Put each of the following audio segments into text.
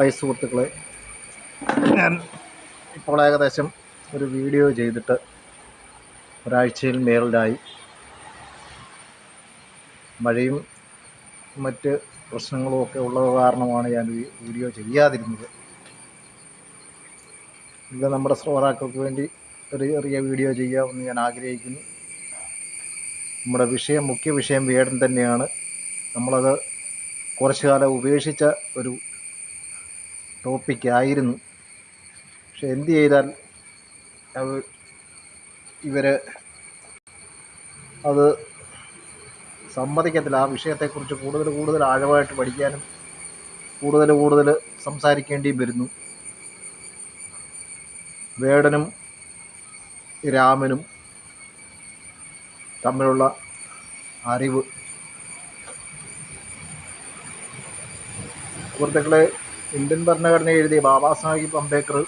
Hi സുഹൃത്തുക്കളെ. ഞാൻ ഇപ്പോൾ ഏകദേശം ഒരു വീഡിയോ ചെയ്തിട്ട് ഒരാഴ്ചയിൽ മേളിലായി. മഴയും മറ്റ് പ്രശ്നങ്ങളും ഒക്കെ ഉള്ളത് കാരണമാണ് ഞാൻ വീഡിയോ ചെയ്യാതിരുന്നത്. ഇത് നമ്മുടെ ശ്രോതാക്കൾക്ക് വേണ്ടി ഒരു ചെറിയ വീഡിയോ ചെയ്യാമെന്ന് ഞാൻ ആഗ്രഹിക്കുന്നു. നമ്മുടെ വിഷയം മുഖ്യ വിഷയം വേടൻ തന്നെയാണ്. നമ്മളത് കുറച്ചു കാലം ഉപേക്ഷിച്ച ഒരു ടോപ്പിക്കായിരുന്നു. പക്ഷെ എന്ത് ചെയ്താൽ അത് ഇവർ അത് സമ്മതിക്കത്തില്ല. ആ വിഷയത്തെക്കുറിച്ച് കൂടുതൽ കൂടുതൽ ആഴമായിട്ട് പഠിക്കാനും കൂടുതൽ കൂടുതൽ സംസാരിക്കേണ്ടിയും വരുന്നു. വേടനും രാമനും തമ്മിലുള്ള അറിവ്. സുഹൃത്തുക്കളെ ഇന്ത്യൻ ഭരണഘടന എഴുതിയ ബാബാ സാഹിബ് അംബേദ്കർ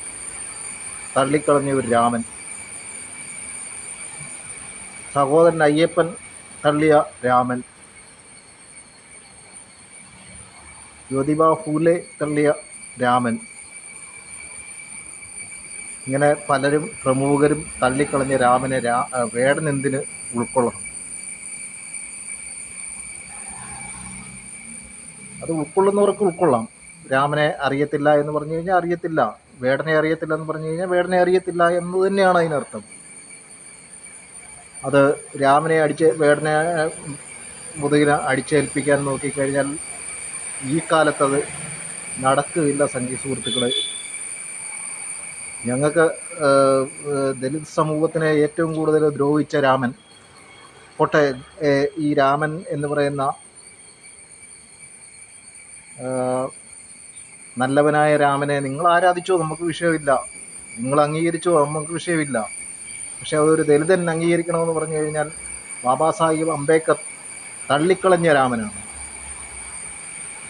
തള്ളിക്കളഞ്ഞ ഒരു രാമൻ. സഹോദരൻ അയ്യപ്പൻ തള്ളിയ രാമൻ. ജ്യോതിബ ഫൂലെ തള്ളിയ രാമൻ. ഇങ്ങനെ പലരും പ്രമുഖരും തള്ളിക്കളഞ്ഞ രാമനെ രാ വേടൻ എന്തിന് ഉൾക്കൊള്ളണം? അത് ഉൾക്കൊള്ളുന്നവർക്ക് ഉൾക്കൊള്ളാം. രാമനെ അറിയത്തില്ല എന്ന് പറഞ്ഞു കഴിഞ്ഞാൽ അറിയത്തില്ല. വേടനെ അറിയത്തില്ല എന്ന് പറഞ്ഞു കഴിഞ്ഞാൽ വേടനെ അറിയത്തില്ല എന്ന് തന്നെയാണ് അതിനർത്ഥം. അത് രാമനെ അടിച്ച് വേടനെ മുതുകിനെ അടിച്ചേൽപ്പിക്കാൻ നോക്കിക്കഴിഞ്ഞാൽ ഈ കാലത്തത് നടക്കില്ല സംഗീത സുഹൃത്തുക്കളെ. ഞങ്ങൾക്ക് ദലിത് സമൂഹത്തിനെ ഏറ്റവും കൂടുതൽ ദ്രോഹിച്ച രാമൻ പോട്ടെ ഈ രാമൻ എന്ന് പറയുന്ന നല്ലവനായ രാമനെ നിങ്ങൾ ആരാധിച്ചോ നമുക്ക് വിഷയമില്ല. നിങ്ങൾ അംഗീകരിച്ചോ നമുക്ക് വിഷയമില്ല. പക്ഷെ അതൊരു ദലിതൻ അംഗീകരിക്കണമെന്ന് പറഞ്ഞു കഴിഞ്ഞാൽ ബാബാ സാഹിബ് അംബേദ്കർ തള്ളിക്കളഞ്ഞ രാമനാണ്.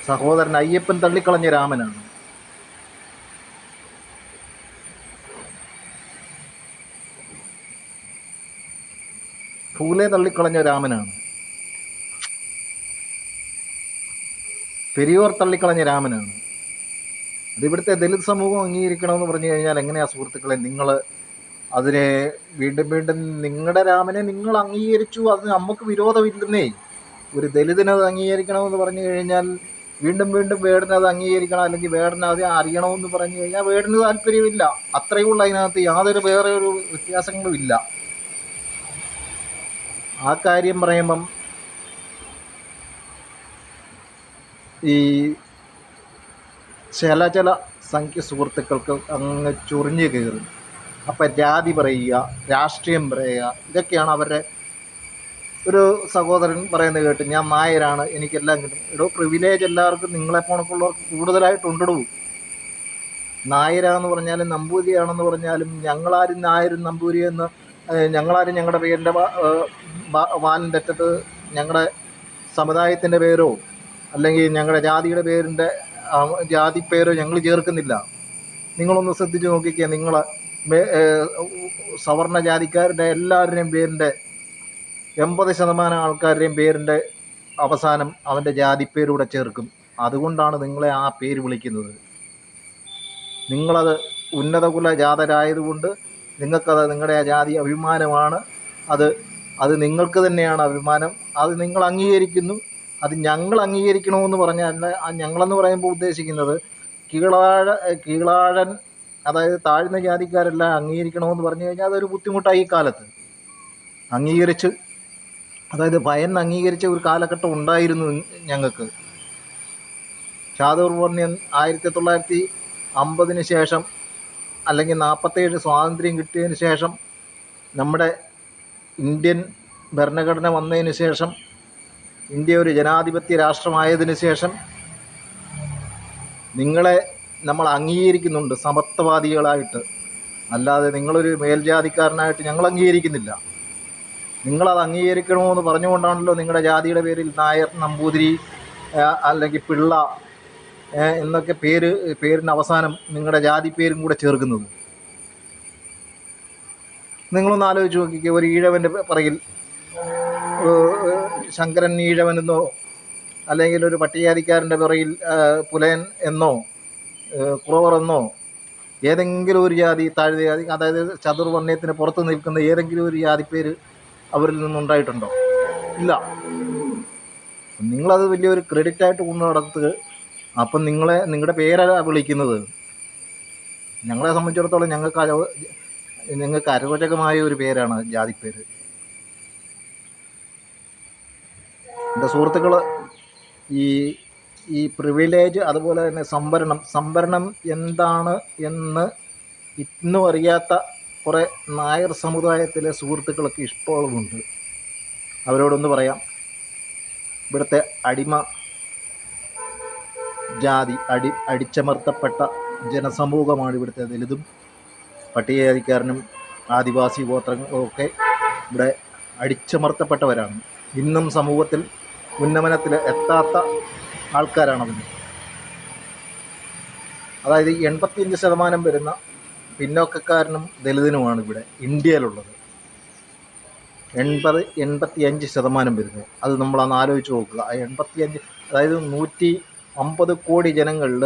സഹോദരൻ അയ്യപ്പൻ തള്ളിക്കളഞ്ഞ രാമനാണ്. ഫൂലെ തള്ളിക്കളഞ്ഞ രാമനാണ്. പെരിയോർ തള്ളിക്കളഞ്ഞ രാമനാണ്. അത് ഇവിടുത്തെ ദലിത് സമൂഹം അംഗീകരിക്കണമെന്ന് പറഞ്ഞു കഴിഞ്ഞാൽ എങ്ങനെയാ സുഹൃത്തുക്കളെ നിങ്ങൾ അതിനെ വീണ്ടും വീണ്ടും നിങ്ങളുടെ രാമനെ നിങ്ങൾ അംഗീകരിച്ചു അത് നമുക്ക് വിരോധമില്ലെന്നേ. ഒരു ദലിതിനത് അംഗീകരിക്കണമെന്ന് പറഞ്ഞു കഴിഞ്ഞാൽ വീണ്ടും വീണ്ടും വേടനെ അത് അംഗീകരിക്കണം അല്ലെങ്കിൽ വേടനെ അത് അറിയണമെന്ന് പറഞ്ഞു കഴിഞ്ഞാൽ വേടന് താല്പര്യമില്ല. അത്രയേ ഉള്ളൂ അതിനകത്ത് യാതൊരു വേറെ ഒരു വ്യത്യാസങ്ങളും ഇല്ല. ആ കാര്യം പറയുമ്പം ഈ ചില ചില സംഖ്യ സുഹൃത്തുക്കൾക്ക് അങ്ങ് ചൊറിഞ്ഞു കയറും അപ്പം ജാതി പറയുക രാഷ്ട്രീയം പറയുക ഇതൊക്കെയാണ് അവരുടെ ഒരു സഹോദരൻ പറയുന്നത് കേട്ട് ഞാൻ നായരാണ് എനിക്കെല്ലാം കിട്ടും. എടോ പ്രിവിലേജ് എല്ലാവർക്കും നിങ്ങളെ പോണക്കുള്ളവർക്ക് കൂടുതലായിട്ടുണ്ടടൂ നായരാന്ന് പറഞ്ഞാലും നമ്പൂതിരിയാണെന്ന് പറഞ്ഞാലും ഞങ്ങളാരും നായരും നമ്പൂരി എന്ന് ഞങ്ങളാരും ഞങ്ങളുടെ പേരിന്റെ വാലിന്റെ അറ്റത്ത് ഞങ്ങളുടെ സമുദായത്തിന്റെ പേരോ അല്ലെങ്കിൽ ഞങ്ങളുടെ ജാതിയുടെ പേരിന്റെ ജാതി പേരോ ഞങ്ങൾ ചേർക്കുന്നില്ല. നിങ്ങളൊന്ന് ശ്രദ്ധിച്ച് നോക്കിക്കുക നിങ്ങൾ സവർണ ജാതിക്കാരുടെ എല്ലാവരുടെയും പേരിന്റെ എൺപത് ശതമാനം ആൾക്കാരുടെയും പേരിന്റെ അവസാനം അവന്റെ ജാതിപ്പേരൂടെ ചേർക്കും. അതുകൊണ്ടാണ് നിങ്ങളെ ആ പേര് വിളിക്കുന്നത്. നിങ്ങളത് ഉന്നതകുല ജാതരായതുകൊണ്ട് നിങ്ങൾക്കത് നിങ്ങളുടെ ആ ജാതി അഭിമാനമാണ്. അത് അത് നിങ്ങൾക്ക് തന്നെയാണ് അഭിമാനം. അത് നിങ്ങൾ അംഗീകരിക്കുന്നു. അത് ഞങ്ങൾ അംഗീകരിക്കണമെന്ന് പറഞ്ഞാൽ ഞങ്ങളെന്ന് പറയുമ്പോൾ ഉദ്ദേശിക്കുന്നത് കീഴാഴ കീഴാഴൻ അതായത് താഴ്ന്ന ജാതിക്കാരെല്ലാം അംഗീകരിക്കണമെന്ന് പറഞ്ഞു കഴിഞ്ഞാൽ അതൊരു ബുദ്ധിമുട്ടായി ഈ കാലത്ത്. അംഗീകരിച്ച് അതായത് ഭയന്ന് അംഗീകരിച്ച ഒരു കാലഘട്ടം ഉണ്ടായിരുന്നു ഞങ്ങൾക്ക്. ഷാദൂർ ചാതുർവർണ്യൻ ആയിരത്തി തൊള്ളായിരത്തി അമ്പതിന് ശേഷം അല്ലെങ്കിൽ നാൽപ്പത്തേഴ് സ്വാതന്ത്ര്യം കിട്ടിയതിന് ശേഷം നമ്മുടെ ഇന്ത്യൻ ഭരണഘടന വന്നതിന് ശേഷം ഇന്ത്യ ഒരു ജനാധിപത്യ രാഷ്ട്രമായതിനു ശേഷം നിങ്ങളെ നമ്മൾ അംഗീകരിക്കുന്നുണ്ട് സമത്വവാദികളായിട്ട്. അല്ലാതെ നിങ്ങളൊരു മേൽജാതിക്കാരനായിട്ട് ഞങ്ങൾ അംഗീകരിക്കുന്നില്ല. നിങ്ങളത് അംഗീകരിക്കണമെന്ന് പറഞ്ഞുകൊണ്ടാണല്ലോ നിങ്ങളുടെ ജാതിയുടെ പേരിൽ നായർ നമ്പൂതിരി അല്ലെങ്കിൽ പിള്ള എന്നൊക്കെ പേര് പേരിന് അവസാനം നിങ്ങളുടെ ജാതി പേരും കൂടെ ചേർക്കുന്നത്. നിങ്ങളൊന്ന് ആലോചിച്ച് നോക്കിക്കുക ഒരു ഈഴവന്റെ പറയിൽ ശങ്കരൻ ഈഴവനെന്നോ അല്ലെങ്കിൽ ഒരു പട്ടികജാതിക്കാരന്റെ പിറയിൽ പുലയൻ എന്നോ കുറവർ എന്നോ ഏതെങ്കിലും ഒരു ജാതി താഴ്ന്ന ജാതി അതായത് ചതുർവർണയത്തിന് പുറത്ത് നിൽക്കുന്ന ഏതെങ്കിലും ഒരു ജാതി പേര് അവരിൽ നിന്നുണ്ടായിട്ടുണ്ടോ? ഇല്ല. നിങ്ങളത് വലിയൊരു ക്രെഡിറ്റ് ആയിട്ട് കൊണ്ടു നടത്തുക അപ്പം നിങ്ങളെ നിങ്ങളുടെ പേരാ വിളിക്കുന്നത്. ഞങ്ങളെ സംബന്ധിച്ചിടത്തോളം ഞങ്ങൾക്ക് ഞങ്ങൾക്ക് അരോചകമായ ഒരു പേരാണ് ജാതിപ്പേര്. എന്റെ സുഹൃത്തുക്കൾ ഈ ഈ പ്രിവിലേജ് അതുപോലെ തന്നെ സംവരണം സംവരണം എന്താണ് എന്ന് ഇന്നും അറിയാത്ത കുറേ നായർ സമുദായത്തിലെ സുഹൃത്തുക്കളൊക്കെ ഇഷ്ടമുള്ളതുണ്ട് അവരോടൊന്ന് പറയാം. ഇവിടുത്തെ അടിമ ജാതി അടി അടിച്ചമർത്തപ്പെട്ട ജനസമൂഹമാണ് ഇവിടുത്തെ ദലിതും പട്ടികജാതിക്കാരനും ആദിവാസി ഗോത്രങ്ങളും ഒക്കെ ഇവിടെ അടിച്ചമർത്തപ്പെട്ടവരാണ്. ഇന്നും സമൂഹത്തിൽ ഉന്നമനത്തിൽ എത്താത്ത ആൾക്കാരാണതിന് അതായത് എൺപത്തിയഞ്ച് ശതമാനം വരുന്ന പിന്നോക്കക്കാരനും ദലിതനുമാണ് ഇവിടെ ഇന്ത്യയിലുള്ളത്. എൺപത് എൺപത്തിയഞ്ച് ശതമാനം വരുന്നത് അത് നമ്മളൊന്ന് ആലോചിച്ച് നോക്കുക. ആ എൺപത്തിയഞ്ച് അതായത് നൂറ്റി അമ്പത് കോടി ജനങ്ങളിൽ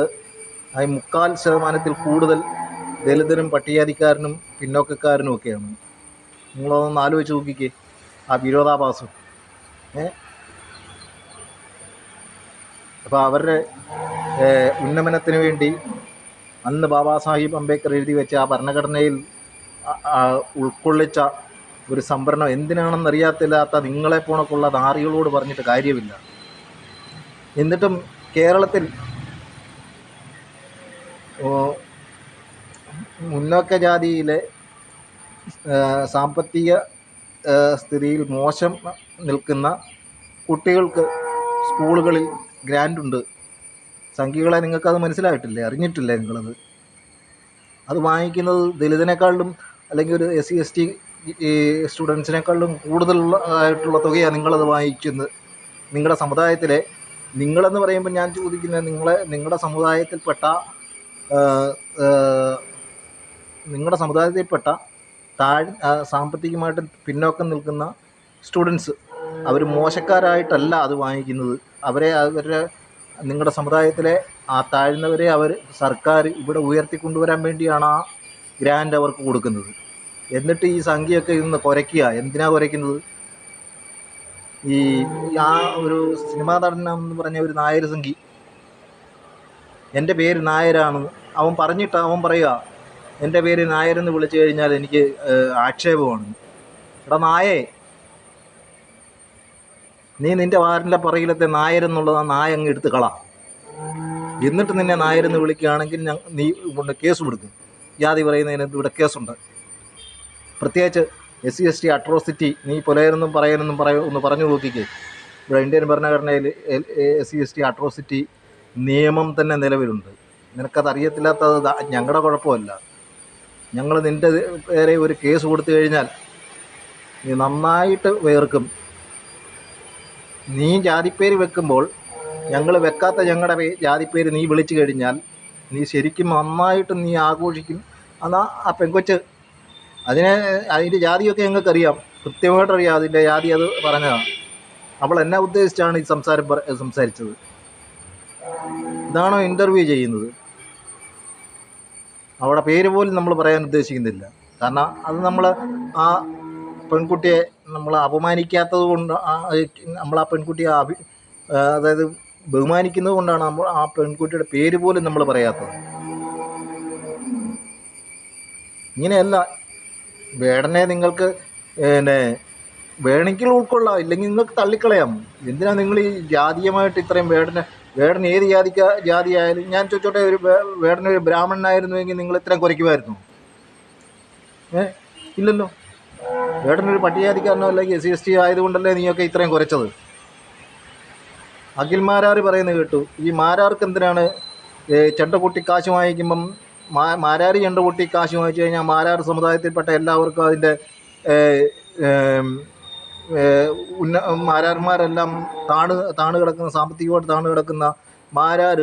ആ മുക്കാൽ ശതമാനത്തിൽ കൂടുതൽ ദലിതനും പട്ടികജാതിക്കാരനും പിന്നോക്കക്കാരനും ഒക്കെയാണ്. നിങ്ങളതൊന്ന് ആലോചിച്ച് നോക്കിക്കേ. ആ വിരോധാഭാസം. ഏ? അപ്പോൾ അവരുടെ ഉന്നമനത്തിന് വേണ്ടി അന്ന് ബാബാ സാഹിബ് അംബേദ്കർ എഴുതി വെച്ച ആ ഭരണഘടനയിൽ ഉൾക്കൊള്ളിച്ച ഒരു സംവരണം എന്തിനാണെന്നറിയാത്തില്ലാത്ത നിങ്ങളെ പോണക്കുള്ള നാറികളോട് പറഞ്ഞിട്ട് കാര്യമില്ല. എന്നിട്ടും കേരളത്തിൽ മുന്നോക്ക ജാതിയിലെ സാമ്പത്തിക സ്ഥിതിയിൽ മോശം നിൽക്കുന്ന കുട്ടികൾക്ക് സ്കൂളുകളിൽ ഗ്രാൻഡ് ഉണ്ട്. സംഖ്യകളെ നിങ്ങൾക്കത് മനസ്സിലായിട്ടില്ലേ? അറിഞ്ഞിട്ടില്ലേ നിങ്ങളത്? അത് വാങ്ങിക്കുന്നത് ദലിതനേക്കാളും അല്ലെങ്കിൽ ഒരു എസ് സി എസ് ടി സ്റ്റുഡൻസിനേക്കാളും കൂടുതലുള്ള ആയിട്ടുള്ള തുകയാണ് നിങ്ങളത് വാങ്ങിക്കുന്നത്. നിങ്ങളുടെ സമുദായത്തിലെ നിങ്ങളെന്ന് പറയുമ്പോൾ ഞാൻ ചോദിക്കുന്നത് നിങ്ങളെ നിങ്ങളുടെ സമുദായത്തിൽപ്പെട്ട നിങ്ങളുടെ സമുദായത്തിൽപ്പെട്ട താഴ് സാമ്പത്തികമായിട്ട് പിന്നോക്കം നിൽക്കുന്ന സ്റ്റുഡൻസ് അവർ മോശക്കാരായിട്ടല്ല അത് വാങ്ങിക്കുന്നത്. അവരെ അവരുടെ നിങ്ങളുടെ സമുദായത്തിലെ ആ താഴ്ന്നവരെ അവർ സർക്കാർ ഇവിടെ ഉയർത്തിക്കൊണ്ടുവരാൻ വേണ്ടിയാണ് ആ ഗ്രാൻഡ് അവർക്ക് കൊടുക്കുന്നത്. എന്നിട്ട് ഈ സംഖ്യയൊക്കെ ഇന്ന് കുറയ്ക്കുക. എന്തിനാ കുറയ്ക്കുന്നത്? ഈ ആ ഒരു സിനിമാ നടൻ എന്ന് പറഞ്ഞ ഒരു നായർ സംഖ്യ എന്റെ പേര് നായരാണ്. അവൻ പറഞ്ഞിട്ട് അവൻ പറയുക എന്റെ പേര് നായരെന്ന് വിളിച്ചു കഴിഞ്ഞാൽ എനിക്ക് ആക്ഷേപമാണ്. എടാ നായേ നീ നിന്റെ വാറിന്റെ പുറകിലത്തെ നായരെന്നുള്ളത് ആ നായ അങ്ങ് എടുത്ത് കള. എന്നിട്ട് നിന്നെ നായരെന്ന് വിളിക്കുകയാണെങ്കിൽ ഞാൻ നീ കൊണ്ട് കേസ് കൊടുക്കും. ജാതി പറയുന്നതിന് ഇവിടെ കേസുണ്ട്. പ്രത്യേകിച്ച് S C S T atrocity നീ പുലയരെന്നും പറയാനെന്നും പറയ ഒന്ന് പറഞ്ഞു നോക്കിക്കേ. ഇവിടെ ഇന്ത്യൻ ഭരണഘടനയിൽ S C S T atrocity നിയമം തന്നെ നിലവിലുണ്ട്. നിനക്കത് അറിയത്തില്ലാത്തത് ഞങ്ങളുടെ കുഴപ്പമല്ല. ഞങ്ങൾ നിന്റെ പേരെ ഒരു കേസ് കൊടുത്തു കഴിഞ്ഞാൽ നീ നന്നായിട്ട് വേർക്കും. നീ ജാതിപ്പേര് വെക്കുമ്പോൾ ഞങ്ങൾ വെക്കാത്ത ഞങ്ങളുടെ ജാതിപ്പേര് നീ വിളിച്ചു കഴിഞ്ഞാൽ നീ ശരിക്കും നന്നായിട്ട് നീ ആഘോഷിക്കും. എന്നാൽ ആ പെങ്കൊച്ച് അതിനെ അതിന്റെ ജാതിയൊക്കെ ഞങ്ങൾക്കറിയാം. കൃത്യമായിട്ടറിയാം അതിന്റെ ജാതി അത് പറഞ്ഞതാണ്. അവൾ എന്നെ ഉദ്ദേശിച്ചാണ് ഈ സംസാരം സംസാരിച്ചത്. ഇതാണോ ഇന്റർവ്യൂ ചെയ്യുന്നത്. അവളുടെ പേര് പോലും നമ്മൾ പറയാൻ ഉദ്ദേശിക്കുന്നില്ല. കാരണം അത് നമ്മൾ ആ പെൺകുട്ടിയെ നമ്മൾ അപമാനിക്കാത്തത് കൊണ്ട് നമ്മൾ ആ പെൺകുട്ടിയെ അഭി അതായത് ബഹുമാനിക്കുന്നത് കൊണ്ടാണ് നമ്മൾ ആ പെൺകുട്ടിയുടെ പേര് പോലും നമ്മൾ പറയാത്തത്. ഇങ്ങനെയല്ല വേടനെ നിങ്ങൾക്ക് പിന്നെ വേണമെങ്കിൽ ഉൾക്കൊള്ളാം ഇല്ലെങ്കിൽ നിങ്ങൾക്ക് തള്ളിക്കളയാം. എന്തിനാ നിങ്ങൾ ഈ ജാതീയമായിട്ട് ഇത്രയും വേടനെ വേടൻ ഏത് ജാതിക്ക ജാതി ആയാലും ഞാൻ ചോദിച്ചോട്ടെ ഒരു വേടനൊരു ബ്രാഹ്മണനായിരുന്നുവെങ്കിൽ നിങ്ങൾ ഇത്രയും കുറയ്ക്കുമായിരുന്നു? ഏ? ഇല്ലല്ലോ. ഒരു പട്ടികജാതിക്കാരനോ അല്ലെങ്കിൽ എസ് സി എസ് ടി ആയതുകൊണ്ടല്ലേ നീയൊക്കെ ഇത്രയും കുറച്ചത്? അഖിൽ മാരാർ പറയുന്നത് കേട്ടു. ഈ മാരാർക്ക് എന്തിനാണ് ചെണ്ട കൂട്ടി കാശ് വാങ്ങിക്കുമ്പം മാ മാരാർ ചെണ്ടക്കുട്ടി കാശ് വാങ്ങിച്ചു കഴിഞ്ഞാൽ മാരാർ സമുദായത്തിൽപ്പെട്ട എല്ലാവർക്കും അതിന്റെ ഉന്ന മാരാർമാരെല്ലാം താണ് താണ് കിടക്കുന്ന സാമ്പത്തികമായിട്ട് താണ് കിടക്കുന്ന മാരാർ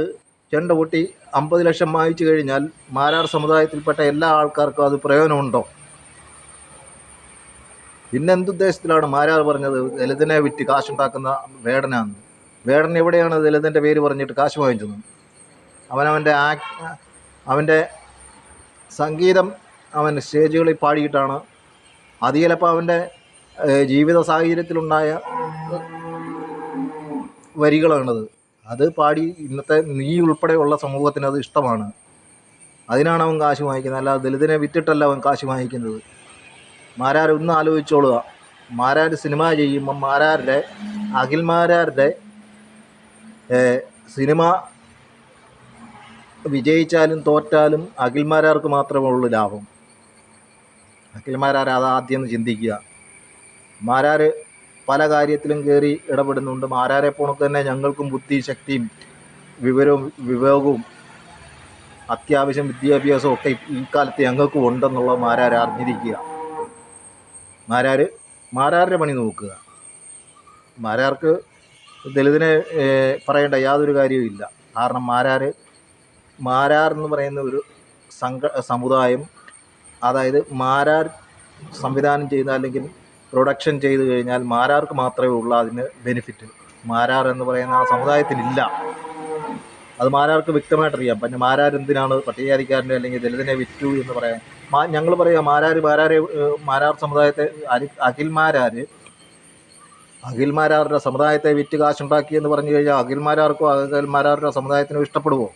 ചെണ്ട കൂട്ടി അമ്പത് ലക്ഷം വാങ്ങിച്ചു കഴിഞ്ഞാൽ മാരാർ സമുദായത്തിൽപ്പെട്ട എല്ലാ ആൾക്കാർക്കും അത് പ്രയോജനമുണ്ടോ? പിന്നെ എന്തുദ്ദേശത്തിലാണ് മാരാർ പറഞ്ഞത്? ദലിതനെ വിറ്റ് കാശുണ്ടാക്കുന്ന വേടനാന്ന്. വേടൻ എവിടെയാണ് ദലിതന്റെ പേര് പറഞ്ഞിട്ട് കാശ് വാങ്ങിച്ചത്? അവനവന്റെ ആ അവന്റെ സംഗീതം അവൻ സ്റ്റേജുകളിൽ പാടിയിട്ടാണ്. അത് ചിലപ്പോൾ അവന്റെ ജീവിത സാഹചര്യത്തിലുണ്ടായ വരികളാണത്. അത് പാടി ഇന്നത്തെ നീ ഉൾപ്പെടെയുള്ള സമൂഹത്തിന് അത് ഇഷ്ടമാണ്. അതിനാണ് അവൻ കാശ് വാങ്ങിക്കുന്നത്. അല്ലാതെ ദലിതനെ വിറ്റിട്ടല്ല അവൻ കാശ് വാങ്ങിക്കുന്നത്. മാരാർ ഒന്ന് ആലോചിച്ചോളുക. മാരാർ സിനിമ ചെയ്യുമ്പം മാരാരുടെ അഖിൽ മാരാരുടെ സിനിമ വിജയിച്ചാലും തോറ്റാലും അഖിൽ മാരാർക്ക് മാത്രമേ ഉള്ളൂ ലാഭം. അഖിൽ മാരാർ അത് ആദ്യം ചിന്തിക്കുക. മാരാർ പല കാര്യത്തിലും കയറി ഇടപെടുന്നുണ്ട്. മാരാരെ പോണക്ക് തന്നെ ഞങ്ങൾക്കും ബുദ്ധി ശക്തിയും വിവരവും വിവേകവും അത്യാവശ്യം വിദ്യാഭ്യാസവും ഒക്കെ ഈ കാലത്ത് ഞങ്ങൾക്കും ഉണ്ടെന്നുള്ള മാരാർ അറിഞ്ഞിരിക്കുക. മാരാർ മാരാരുടെ പണി നോക്കുക. മാരാർക്ക് ദളിതിനെ പറയേണ്ട യാതൊരു കാര്യവും ഇല്ല. കാരണം മാരാർ മാരാർ എന്ന് പറയുന്ന ഒരു സംഘ സമുദായം അതായത് മാരാർ സംവിധാനം ചെയ്ത അല്ലെങ്കിൽ പ്രൊഡക്ഷൻ ചെയ്തു കഴിഞ്ഞാൽ മാരാർക്ക് മാത്രമേ ഉള്ളൂ അതിന് ബെനിഫിറ്റ്. മാരാർ എന്ന് പറയുന്ന ആ സമുദായത്തിനില്ല അത് മാരാർക്ക് വ്യക്തമായിട്ട് അറിയാം പിന്നെ മാരാർ എന്തിനാണ് പട്ടികജാതിക്കാരന്റെ അല്ലെങ്കിൽ ദലിതനെ വിറ്റു എന്ന് പറയാൻ. മാ ഞങ്ങൾ പറയുക മാരാർ മാരാരെ മാരാർ സമുദായത്തെ അരി അഖിൽമാരാർ അഖിൽമാരാരുടെ സമുദായത്തെ വിറ്റ് കാശുണ്ടാക്കി എന്ന് പറഞ്ഞു കഴിഞ്ഞാൽ അഖിൽമാരാർക്കോ അഖിൽമാരാരുടെ സമുദായത്തിനോ ഇഷ്ടപ്പെടുമോ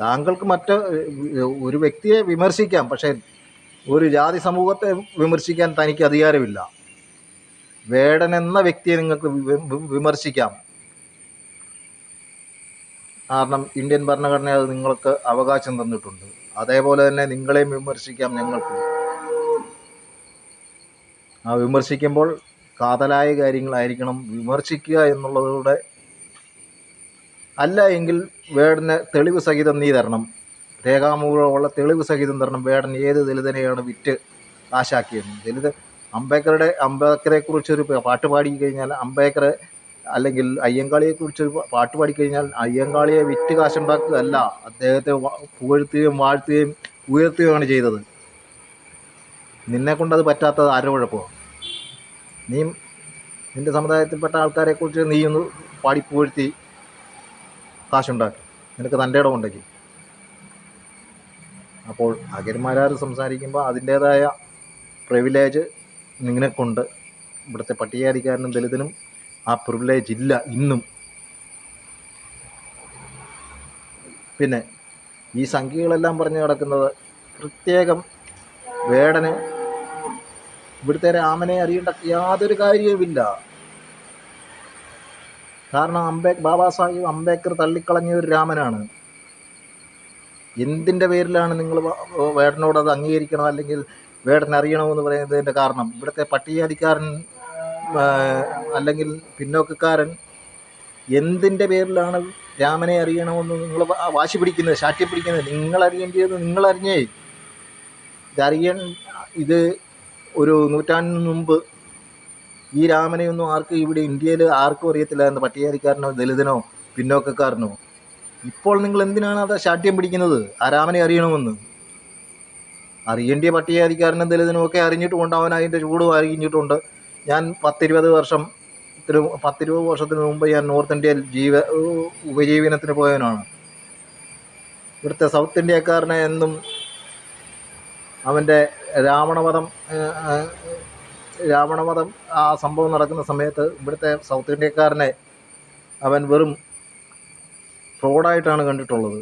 താങ്കൾക്ക് മറ്റ് ഒരു വ്യക്തിയെ വിമർശിക്കാം പക്ഷേ ഒരു ജാതി സമൂഹത്തെ വിമർശിക്കാൻ തനിക്ക് അധികാരമില്ല. വേടൻ എന്ന വ്യക്തിയെ നിങ്ങൾക്ക് വിമർശിക്കാം. കാരണം ഇന്ത്യൻ ഭരണഘടന അത് നിങ്ങൾക്ക് അവകാശം തന്നിട്ടുണ്ട്. അതേപോലെ തന്നെ നിങ്ങളെയും വിമർശിക്കാം ഞങ്ങൾക്ക്. ആ വിമർശിക്കുമ്പോൾ കാതലായ കാര്യങ്ങളായിരിക്കണം വിമർശിക്കുക എന്നുള്ളതിലൂടെ അല്ല എങ്കിൽ വേടന് തെളിവ് സഹിതം നീ തരണം. രേഖാമൂലമുള്ള തെളിവ് സഹിതം തരണം. വേടൻ ഏത് ദലിതനെയാണ് വിറ്റ് കാശാക്കിയത് ദലിത് അംബേദ്കറുടെ അംബേദ്കറെ കുറിച്ചൊരു പാട്ട് പാടി കഴിഞ്ഞാൽ അംബേദ്കറെ അല്ലെങ്കിൽ അയ്യങ്കാളിയെക്കുറിച്ച് കുറിച്ചൊരു പാട്ട് പാടിക്കഴിഞ്ഞാൽ അയ്യങ്കാളിയെ വിറ്റ് കാശുണ്ടാക്കുകയല്ല. അദ്ദേഹത്തെ പുകഴ്ത്തുകയും വാഴ്ത്തുകയും ഉയർത്തുകയാണ് ചെയ്തത്. നിന്നെ കൊണ്ടത് പറ്റാത്തത് ആരുടെ കുഴപ്പമോ? നീ നിന്റെ സമുദായത്തിൽപ്പെട്ട ആൾക്കാരെക്കുറിച്ച് നീ ഒന്ന് പാടി പുകഴ്ത്തി കാശുണ്ടാക്കി. നിനക്ക് തന്റെ ഇടമുണ്ടെങ്കിൽ. അപ്പോൾ അകന്മാരാർ സംസാരിക്കുമ്പോൾ അതിന്റേതായ പ്രിവിലേജ് നിങ്ങളെക്കൊണ്ട് ഇവിടുത്തെ പട്ടികജാതിക്കാരനും ദലിതനും ആ പ്രിവിലേജ് ഇല്ല ഇന്നും. പിന്നെ ഈ സംഖ്യകളെല്ലാം പറഞ്ഞു കിടക്കുന്നത് പ്രത്യേകം വേടന് ഇവിടുത്തെ രാമനെ അറിയേണ്ട യാതൊരു കാര്യവുമില്ല. കാരണം അംബേ ബാബാ സാഹിബ് അംബേദ്കർ തള്ളിക്കളഞ്ഞ ഒരു രാമനാണ്. എന്തിന്റെ പേരിലാണ് നിങ്ങൾ വേടനോട് അത് അംഗീകരിക്കണം അല്ലെങ്കിൽ വേടൻ അറിയണമെന്ന് പറയുന്നതിന്റെ കാരണം. ഇവിടുത്തെ പട്ടികജാതിക്കാരൻ അല്ലെങ്കിൽ പിന്നോക്കക്കാരൻ എന്തിന്റെ പേരിലാണ് രാമനെ അറിയണമെന്ന് നിങ്ങൾ വാശി പിടിക്കുന്നത് ശാഠ്യം പിടിക്കുന്നത് നിങ്ങൾ അറിഞ്ഞേ ഇതറിയാൻ ഇത് ഒരു നൂറ്റാണ്ടിന് മുമ്പ് ഈ രാമനെ ഒന്നും ആർക്കും ഇവിടെ ഇന്ത്യയിൽ ആർക്കും അറിയത്തില്ലായിരുന്നു പട്ടികജാതിക്കാരനോ ദലിതനോ പിന്നോക്കക്കാരനോ. ഇപ്പോൾ നിങ്ങൾ എന്തിനാണ് അത് ശാഠ്യം പിടിക്കുന്നത്? ആ രാമനെ അറിയണമെന്ന്. അറിയേണ്ടിയ പട്ടികജാതിക്കാരനും ദലിതനും ഒക്കെ അറിഞ്ഞിട്ടുമുണ്ട് അവൻ അതിന്റെ ചൂടും അറിഞ്ഞിട്ടുണ്ട് ഞാൻ പത്തിരുപത് വർഷം പത്തിരുപത് വർഷത്തിന് മുമ്പ് ഞാൻ നോർത്ത് ഇന്ത്യയിൽ ജീവ ഉപജീവനത്തിന് പോയവനാണ്. ഇവിടുത്തെ സൗത്ത് ഇന്ത്യക്കാരനെ എന്നും അവന്റെ രാവണവധം രാവണവധം ആ സംഭവം നടക്കുന്ന സമയത്ത് ഇവിടുത്തെ സൗത്ത് ഇന്ത്യക്കാരനെ അവൻ വെറും ഫ്രോഡായിട്ടാണ് കണ്ടിട്ടുള്ളത്.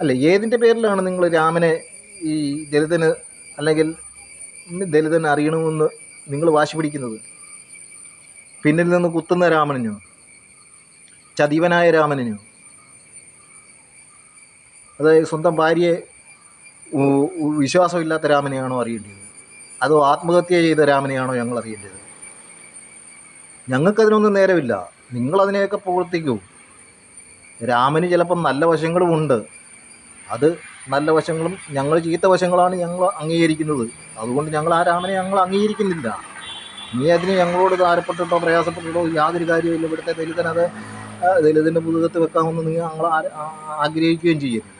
അല്ല ഏതിന്റെ പേരിലാണ് നിങ്ങൾ രാമനെ ഈ ദലിതന് അല്ലെങ്കിൽ ദലിതന് അറിയണമെന്ന് നിങ്ങൾ വാശി പിടിക്കുന്നത്. പിന്നിൽ നിന്ന് കുത്തുന്ന രാമനോ ചതിവനായ രാമനോ അതായത് സ്വന്തം ഭാര്യയെ വിശ്വാസമില്ലാത്ത രാമനെയാണോ അറിയേണ്ടത്? അതോ ആത്മഹത്യ ചെയ്ത രാമനെയാണോ ഞങ്ങൾ അറിയേണ്ടത്? ഞങ്ങൾക്കതിനൊന്നും നേരമില്ല. നിങ്ങളതിനെയൊക്കെ പ്രവർത്തിക്കൂ. രാമന് ചിലപ്പം നല്ല വശങ്ങളുമുണ്ട് അത് നല്ല വശങ്ങളും ഞങ്ങൾ ചീത്ത വശങ്ങളാണ് ഞങ്ങൾ അംഗീകരിക്കുന്നത്. അതുകൊണ്ട് ഞങ്ങൾ ആ രാമനെ ഞങ്ങൾ അംഗീകരിക്കുന്നില്ല. നീ അതിന് ഞങ്ങളോട് താരപ്പെട്ടിട്ടോ പ്രയാസപ്പെട്ടിട്ടോ യാതൊരു കാര്യമില്ല ഇവിടുത്തെ ദലിതനത് ദലിതന്റെ പുതുകത്ത് വെക്കാമെന്ന് നിങ്ങൾ ഞങ്ങൾ ആഗ്രഹിക്കുകയും ചെയ്യരുത്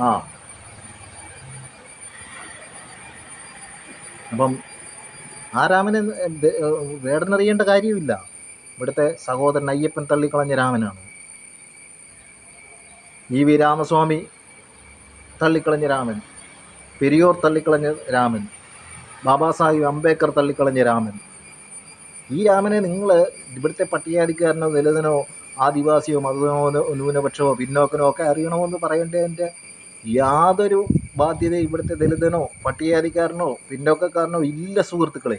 ആ. അപ്പം ആ രാമനെ വേടനറിയേണ്ട കാര്യമില്ല ഇവിടുത്തെ സഹോദരൻ അയ്യപ്പൻ തള്ളിക്കളഞ്ഞ രാമനാണ്. ഇ വി രാമസ്വാമി തള്ളിക്കളഞ്ഞ രാമൻ പെരിയോർ തള്ളിക്കളഞ്ഞ രാമൻ ബാബാ സാഹിബ് അംബേദ്കർ തള്ളിക്കളഞ്ഞ രാമൻ. ഈ രാമനെ നിങ്ങൾ ഇവിടുത്തെ പട്ടികജാതിക്കാരനോ ദലിതനോ ആദിവാസിയോ മതനോ ന്യൂനപക്ഷമോ പിന്നോക്കനോ ഒക്കെ അറിയണമെന്ന് പറയേണ്ടതിന്റെ യാതൊരു ബാധ്യത ഇവിടുത്തെ ദലിതനോ പട്ടികജാതിക്കാരനോ പിന്നോക്കക്കാരനോ ഇല്ല സുഹൃത്തുക്കളെ.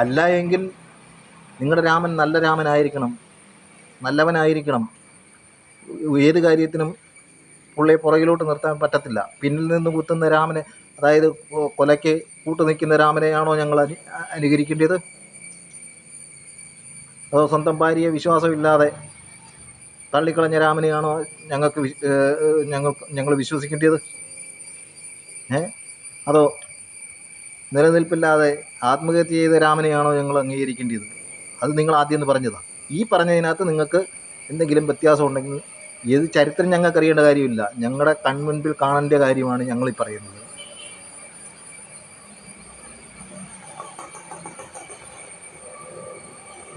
അല്ല എങ്കിൽ നിങ്ങളുടെ രാമൻ നല്ല രാമനായിരിക്കണം. നല്ലവനായിരിക്കണം. ഏത് കാര്യത്തിനും പുള്ളിയെ പുറകിലോട്ട് നിർത്താൻ പറ്റത്തില്ല. പിന്നിൽ നിന്ന് കുത്തുന്ന രാമനെ അതായത് കൊലയ്ക്ക് കൂട്ടു നിൽക്കുന്ന രാമനെയാണോ ഞങ്ങൾ അനു അനുകരിക്കേണ്ടത്? അതോ സ്വന്തം ഭാര്യയെ വിശ്വാസമില്ലാതെ തള്ളിക്കളഞ്ഞ രാമനെയാണോ ഞങ്ങൾക്ക് ഞങ്ങൾ ഞങ്ങൾ വിശ്വസിക്കേണ്ടത്? ഏ? അതോ നിലനിൽപ്പില്ലാതെ ആത്മഹത്യ ചെയ്ത രാമനെയാണോ ഞങ്ങൾ അംഗീകരിക്കേണ്ടത്? അത് നിങ്ങൾ ആദ്യം പറഞ്ഞതാണ് ഈ പറഞ്ഞതിനകത്ത് നിങ്ങൾക്ക് എന്തെങ്കിലും വ്യത്യാസം ഉണ്ടെങ്കിൽ ഏത് ചരിത്രം ഞങ്ങൾക്ക് അറിയേണ്ട കാര്യമില്ല. ഞങ്ങളുടെ കൺമുൻപിൽ കാണേണ്ട കാര്യമാണ് ഞങ്ങളീ പറയുന്നത്.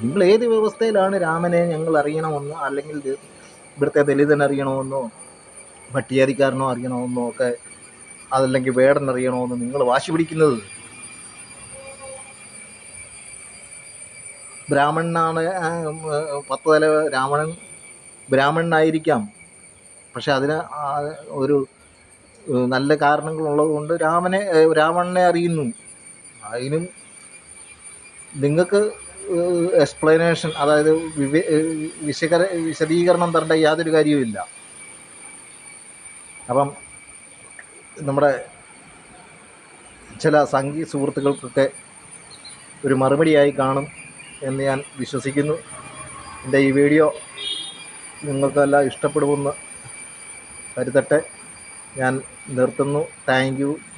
നിങ്ങൾ ഏത് വ്യവസ്ഥയിലാണ് രാമനെ ഞങ്ങൾ അറിയണമെന്നോ അല്ലെങ്കിൽ ഇവിടുത്തെ ദലിതൻ അറിയണമെന്നോ അറിയണമെന്നോ ഒക്കെ അതല്ലെങ്കിൽ വേടൻ അറിയണമെന്നോ നിങ്ങൾ വാശി പിടിക്കുന്നത്? ബ്രാഹ്മണനാണ് പത്ത് തല രാവണൻ ബ്രാഹ്മണനായിരിക്കാം. പക്ഷെ അതിന് ഒരു നല്ല കാരണങ്ങളുള്ളത് കൊണ്ട് രാമനെ രാവണനെ അറിയുന്നു. അതിനും നിങ്ങൾക്ക് എക്സ്പ്ലനേഷൻ അതായത് വിശകര വിശദീകരണം തരേണ്ട യാതൊരു കാര്യവുമില്ല അപ്പം നമ്മുടെ ചില സംഗീത സുഹൃത്തുക്കൾക്കൊക്കെ ഒരു മറുപടിയായി കാണും. എന്ന് ഞാൻ വിശ്വസിക്കുന്നു. എന്റെ ഈ വീഡിയോ നിങ്ങൾക്കെല്ലാം ഇഷ്ടപ്പെടുമെന്ന് കരുതട്ടെ. ഞാൻ നിർത്തുന്നു. താങ്ക്